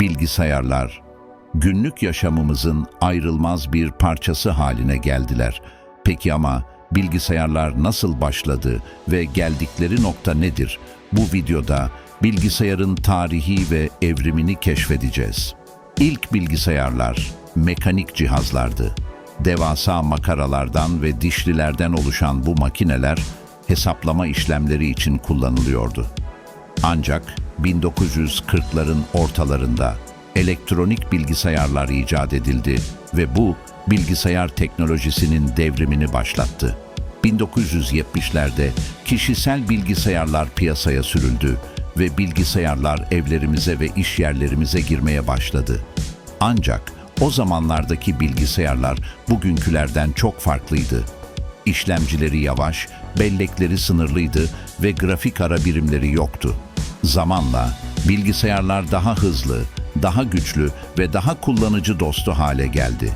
bilgisayarlar günlük yaşamımızın ayrılmaz bir parçası haline geldiler. Peki ama bilgisayarlar nasıl başladı ve geldikleri nokta nedir? Bu videoda bilgisayarın tarihi ve evrimini keşfedeceğiz. İlk bilgisayarlar mekanik cihazlardı. Devasa makaralardan ve dişlilerden oluşan bu makineler hesaplama işlemleri için kullanılıyordu. Ancak 1940'ların ortalarında elektronik bilgisayarlar icat edildi ve bu bilgisayar teknolojisinin devrimini başlattı. 1970'lerde kişisel bilgisayarlar piyasaya sürüldü ve bilgisayarlar evlerimize ve iş yerlerimize girmeye başladı. Ancak o zamanlardaki bilgisayarlar bugünkülerden çok farklıydı. İşlemcileri yavaş, bellekleri sınırlıydı ve grafik ara birimleri yoktu. Zamanla bilgisayarlar daha hızlı, daha güçlü ve daha kullanıcı dostu hale geldi.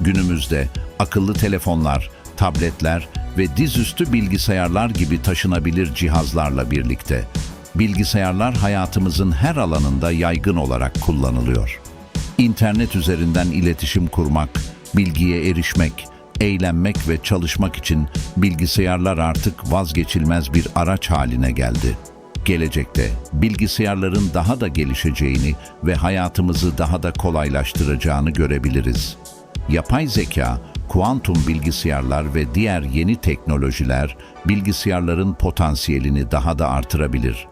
Günümüzde akıllı telefonlar, tabletler ve dizüstü bilgisayarlar gibi taşınabilir cihazlarla birlikte bilgisayarlar hayatımızın her alanında yaygın olarak kullanılıyor. İnternet üzerinden iletişim kurmak, bilgiye erişmek, eğlenmek ve çalışmak için bilgisayarlar artık vazgeçilmez bir araç haline geldi. Gelecekte bilgisayarların daha da gelişeceğini ve hayatımızı daha da kolaylaştıracağını görebiliriz. Yapay zeka, kuantum bilgisayarlar ve diğer yeni teknolojiler bilgisayarların potansiyelini daha da artırabilir.